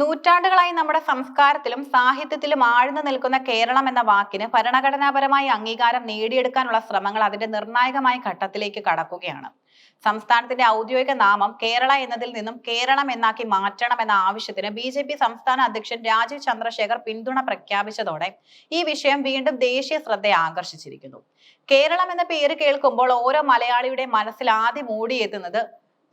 നൂറ്റാണ്ടുകളായി നമ്മുടെ സംസ്കാരത്തിലും സാഹിത്യത്തിലും ആഴ്ന്നു നിൽക്കുന്ന കേരളം എന്ന വാക്കിന് ഭരണഘടനാപരമായി അംഗീകാരം നേടിയെടുക്കാനുള്ള ശ്രമങ്ങൾ അതിന്റെ നിർണായകമായ ഘട്ടത്തിലേക്ക് കടക്കുകയാണ്. സംസ്ഥാനത്തിന്റെ ഔദ്യോഗിക നാമം കേരള എന്നതിൽ നിന്നും കേരളം എന്നാക്കി മാറ്റണം എന്ന ആവശ്യത്തിന് ബി ജെ പി സംസ്ഥാന അധ്യക്ഷൻ രാജീവ് ചന്ദ്രശേഖർ പിന്തുണ പ്രഖ്യാപിച്ചതോടെ ഈ വിഷയം വീണ്ടും ദേശീയ ശ്രദ്ധ ആകർഷിച്ചിരിക്കുന്നു. കേരളം എന്ന പേര് കേൾക്കുമ്പോൾ ഓരോ മലയാളിയുടെ മനസ്സിൽ ആദ്യം ഓടിയെത്തുന്നത്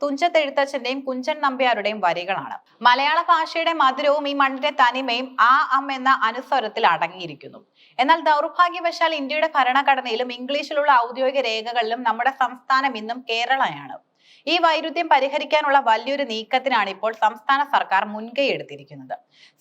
തുഞ്ചത്തെഴുത്തച്ഛന്റെയും കുഞ്ചൻ നമ്പ്യാരുടെയും വരികളാണ്. മലയാള ഭാഷയുടെ മധുരവും ഈ മണ്ണിന്റെ തനിമയും ആ അം എന്ന അനുസ്വരത്തിൽ അടങ്ങിയിരിക്കുന്നു. എന്നാൽ ദൗർഭാഗ്യവശാൽ ഇന്ത്യയുടെ ഭരണഘടനയിലും ഇംഗ്ലീഷിലുള്ള ഔദ്യോഗിക രേഖകളിലും നമ്മുടെ സംസ്ഥാനം ഇന്നും കേരളയാണ്. ഈ വൈരുദ്ധ്യം പരിഹരിക്കാനുള്ള വലിയൊരു നീക്കത്തിനാണ് ഇപ്പോൾ സംസ്ഥാന സർക്കാർ മുൻകൈ എടുത്തിരിക്കുന്നത്.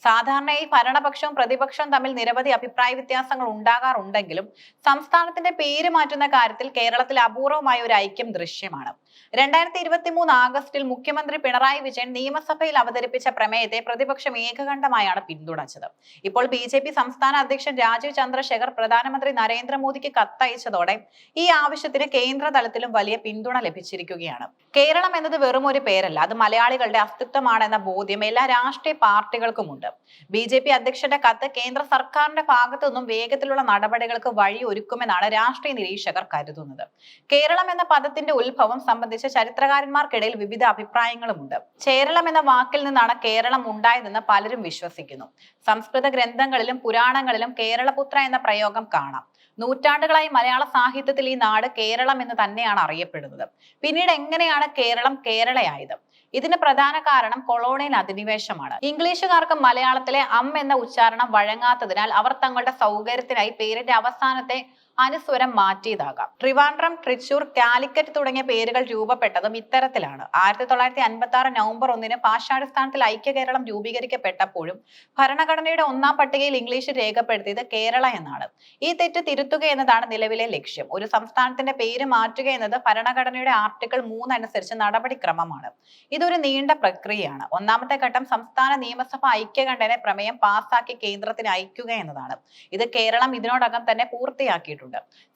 സാധാരണയായി ഭരണപക്ഷവും പ്രതിപക്ഷവും തമ്മിൽ നിരവധി അഭിപ്രായ വ്യത്യാസങ്ങൾ ഉണ്ടാകാറുണ്ടെങ്കിലും സംസ്ഥാനത്തിന്റെ പേര് മാറ്റുന്ന കാര്യത്തിൽ കേരളത്തിൽ അപൂർവമായ ഒരു ഐക്യം ദൃശ്യമാണ്. രണ്ടായിരത്തി ഇരുപത്തി മൂന്ന് ആഗസ്റ്റിൽ മുഖ്യമന്ത്രി പിണറായി വിജയൻ നിയമസഭയിൽ അവതരിപ്പിച്ച പ്രമേയത്തെ പ്രതിപക്ഷം ഏകകണ്ഠമായാണ് പിന്തുണച്ചത്. ഇപ്പോൾ ബി ജെ പി സംസ്ഥാന അധ്യക്ഷൻ രാജീവ് ചന്ദ്രശേഖർ പ്രധാനമന്ത്രി നരേന്ദ്രമോദിക്ക് കത്തയച്ചതോടെ ഈ ആവശ്യത്തിന് കേന്ദ്ര തലത്തിലും വലിയ പിന്തുണ ലഭിച്ചിരിക്കുകയാണ്. കേരളം എന്നത് വെറും ഒരു പേരല്ല. അത് മലയാളികളുടെ അസ്തിത്വമാണെന്ന ബോധ്യം എല്ലാ രാഷ്ട്രീയ പാർട്ടികൾക്കുമുണ്ട്. ബി ജെ പി അധ്യക്ഷന്റെ കത്ത് കേന്ദ്ര സർക്കാരിന്റെ ഭാഗത്തു നിന്നും വേഗത്തിലുള്ള നടപടികൾക്ക് വഴി ഒരുക്കുമെന്നാണ് രാഷ്ട്രീയ നിരീക്ഷകർ കരുതുന്നത്. കേരളം എന്ന പദത്തിന്റെ ഉത്ഭവം സംബന്ധിച്ച് ചരിത്രകാരന്മാർക്കിടയിൽ വിവിധ അഭിപ്രായങ്ങളുമുണ്ട്. കേരളം എന്ന വാക്കിൽ നിന്നാണ് കേരളം ഉണ്ടായതെന്ന് പലരും വിശ്വസിക്കുന്നു. സംസ്കൃത ഗ്രന്ഥങ്ങളിലും പുരാണങ്ങളിലും കേരളപുത്ര എന്ന പ്രയോഗം കാണാം. നൂറ്റാണ്ടുകളായി മലയാള സാഹിത്യത്തിൽ ഈ നാട് കേരളം എന്ന് തന്നെയാണ് അറിയപ്പെടുന്നത്. പിന്നീട് എങ്ങനെയാണ് കേരളം കേരളയായത്? ഇതിന് പ്രധാന കാരണം കൊളോണിയൽ അധിനിവേശമാണ്. ഇംഗ്ലീഷുകാർക്ക് മലയാളത്തിലെ അം എന്ന ഉച്ചാരണം വഴങ്ങാത്തതിനാൽ അവർ തങ്ങളുടെ സൗകര്യത്തിനായി പേരിന്റെ അവസാനത്തെ അനുസ്വരം മാറ്റിയതാകാം. ട്രിവാൻഡ്രം തൃശൂർ കാലിക്കറ്റ് തുടങ്ങിയ പേരുകൾ രൂപപ്പെട്ടതും ഇത്തരത്തിലാണ്. ആയിരത്തി തൊള്ളായിരത്തി അൻപത്തി ആറ് നവംബർ ഒന്നിന് ഭാഷാടിസ്ഥാനത്തിൽ ഐക്യ കേരളം രൂപീകരിക്കപ്പെട്ടപ്പോഴും ഭരണഘടനയുടെ ഒന്നാം പട്ടികയിൽ ഇംഗ്ലീഷ് രേഖപ്പെടുത്തിയത് കേരള എന്നാണ്. ഈ തെറ്റ് തിരുത്തുക എന്നതാണ് നിലവിലെ ലക്ഷ്യം. ഒരു സംസ്ഥാനത്തിന്റെ പേര് മാറ്റുക എന്നത് ഭരണഘടനയുടെ ആർട്ടിക്കിൾ മൂന്ന് അനുസരിച്ച് നടപടിക്രമമാണ്. ഇതൊരു നീണ്ട പ്രക്രിയയാണ്. ഒന്നാമത്തെ ഘട്ടം സംസ്ഥാന നിയമസഭ ഐക്യകണ്ഠനെ പ്രമേയം പാസാക്കി കേന്ദ്രത്തിന് അയക്കുക എന്നതാണ്. ഇത് കേരളം ഇതിനോടകം തന്നെ പൂർത്തിയാക്കിയിട്ടുണ്ട്.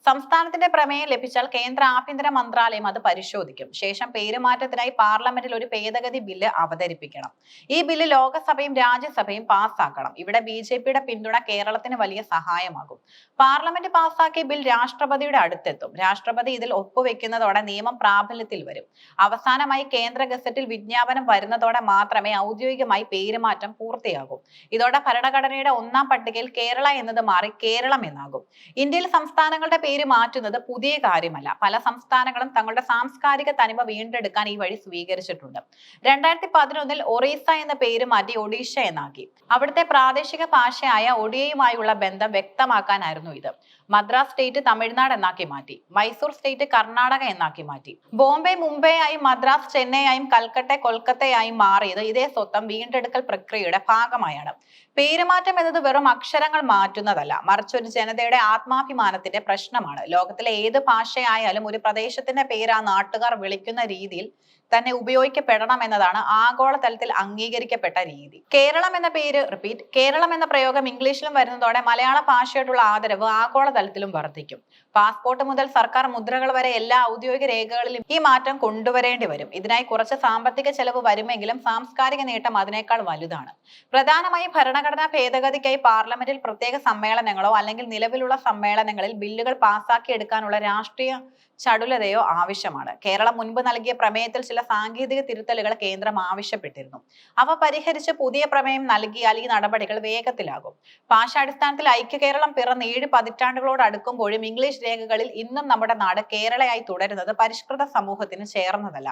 സംസ്ഥാനത്തിന്റെ പ്രമേയം ലഭിച്ചാൽ കേന്ദ്ര ആഭ്യന്തര മന്ത്രാലയം അത് പരിശോധിക്കും. ശേഷം പേരുമാറ്റത്തിനായി പാർലമെന്റിൽ ഒരു ഭേദഗതി ബില്ല് അവതരിപ്പിക്കണം. ഈ ബില്ല് ലോക്സഭയും രാജ്യസഭയും പാസ്സാക്കണം. ഇവിടെ ബി ജെ പിയുടെ പിന്തുണ കേരളത്തിന് വലിയ സഹായമാകും. പാർലമെന്റ് പാസ്സാക്കിയ ബിൽ രാഷ്ട്രപതിയുടെ അടുത്തെത്തും. രാഷ്ട്രപതി ഇതിൽ ഒപ്പുവെക്കുന്നതോടെ നിയമം പ്രാബല്യത്തിൽ വരും. അവസാനമായി കേന്ദ്ര ഗസറ്റിൽ വിജ്ഞാപനം വരുന്നതോടെ മാത്രമേ ഔദ്യോഗികമായി പേരുമാറ്റം പൂർത്തിയാകൂ. ഇതോടെ ഭരണഘടനയുടെ ഒന്നാം പട്ടികയിൽ കേരള എന്നത് മാറി കേരളം എന്നാകും. ഇന്ത്യയിൽ സംസ്ഥാനങ്ങളുടെ പേര് മാറ്റുന്നത് പുതിയ കാര്യമല്ല. പല സംസ്ഥാനങ്ങളും തങ്ങളുടെ സാംസ്കാരിക തനിമ വീണ്ടെടുക്കാൻ ഈ വഴി സ്വീകരിച്ചിട്ടുണ്ട്. രണ്ടായിരത്തി പതിനൊന്നിൽ ഒറീസ എന്ന പേര് മാറ്റി ഒഡീഷ എന്നാക്കി. അവിടുത്തെ പ്രാദേശിക ഭാഷയായ ഒഡിയയുമായുള്ള ബന്ധം വ്യക്തമാക്കാനായിരുന്നു ഇത്. മദ്രാസ് സ്റ്റേറ്റ് തമിഴ്നാട് എന്നാക്കി മാറ്റി. മൈസൂർ സ്റ്റേറ്റ് കർണാടക എന്നാക്കി മാറ്റി. ബോംബെ മുംബൈ ആയി മദ്രാസ് ചെന്നൈ ആയും കൽക്കട്ട കൊൽക്കത്തയായും മാറിയത് ഇതേ സ്വത്തം വീണ്ടെടുക്കൽ പ്രക്രിയയുടെ ഭാഗമായാണ്. പേരുമാറ്റം എന്നത് വെറും അക്ഷരങ്ങൾ മാറ്റുന്നതല്ല. മറിച്ചൊരു ജനതയുടെ ജനതയുടെ ആത്മാഭിമാനത്തിന്റെ പ്രശ്നമാണ്. ലോകത്തിലെ ഏത് ഭാഷയായാലും ഒരു പ്രദേശത്തിന്റെ പേര് ആ നാട്ടുകാർ വിളിക്കുന്ന രീതിയിൽ തന്നെ ഉപയോഗിക്കപ്പെടണം എന്നതാണ് ആഗോളതലത്തിൽ അംഗീകരിക്കപ്പെട്ട രീതി. കേരളം എന്ന പേര് റിപ്പീറ്റ് കേരളം എന്ന പ്രയോഗം ഇംഗ്ലീഷിലും വരുന്നതോടെ മലയാള ഭാഷയോടുള്ള ആദരവ് ആഗോളതലത്തിലും വർദ്ധിക്കും. പാസ്പോർട്ട് മുതൽ സർക്കാർ മുദ്രകൾ വരെ എല്ലാ ഔദ്യോഗിക രേഖകളിലും ഈ മാറ്റം കൊണ്ടുവരേണ്ടി വരും. ഇതിനായി കുറച്ച് സാമ്പത്തിക ചെലവ് വരുമെങ്കിലും സാംസ്കാരിക നേട്ടം അതിനേക്കാൾ വലുതാണ്. പ്രധാനമായും ഭരണഘടനാ ഭേദഗതിക്കായി പാർലമെന്റിൽ പ്രത്യേക സമ്മേളനങ്ങളോ അല്ലെങ്കിൽ നിലവിലുള്ള സമ്മേളനങ്ങളിൽ ബില്ലുകൾ പാസാക്കി എടുക്കാനുള്ള രാഷ്ട്രീയ ചടുലതയോ ആവശ്യമാണ്. കേരളം മുൻപ് നൽകിയ പ്രമേയത്തിൽ ചില സാങ്കേതിക തിരുത്തലുകൾ കേന്ദ്രം ആവശ്യപ്പെട്ടിരുന്നു. അവ പരിഹരിച്ച് പുതിയ പ്രമേയം നൽകിയാൽ ഈ നടപടികൾ വേഗത്തിലാകും. ഭാഷാടിസ്ഥാനത്തിൽ ഐക്യ കേരളം പിറന്ന ഏഴ് പതിറ്റാണ്ടുകളോട് അടുക്കുമ്പോഴും ഇംഗ്ലീഷ് രേഖകളിൽ ഇന്നും നമ്മുടെ നാട് കേരളയായി തുടരുന്നത് പരിഷ്കൃത സമൂഹത്തിന് ചേർന്നതല്ല.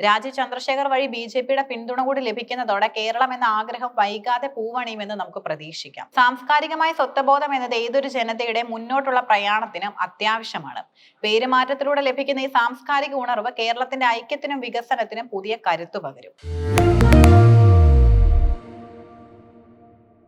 രാജീവ് ചന്ദ്രശേഖർ വഴി ബി ജെ പിയുടെ പിന്തുണ കൂടി ലഭിക്കുന്നതോടെ കേരളം എന്ന ആഗ്രഹം വൈകാതെ പൂവണിയുമെന്ന് നമുക്ക് പ്രതീക്ഷിക്കാം. സാംസ്കാരികമായ സ്വത്വബോധം എന്നത് ഏതൊരു ജനതയുടെ മുന്നോട്ടുള്ള പ്രയാണത്തിനും അത്യാവശ്യമാണ്. പേരുമാറ്റത്തിലൂടെ ലഭിക്കുന്ന ഈ സാംസ്കാരിക ഉണർവ് കേരളത്തിന്റെ ഐക്യത്തിനും വികസനത്തിനും പുതിയ കരുത്തു പകരും.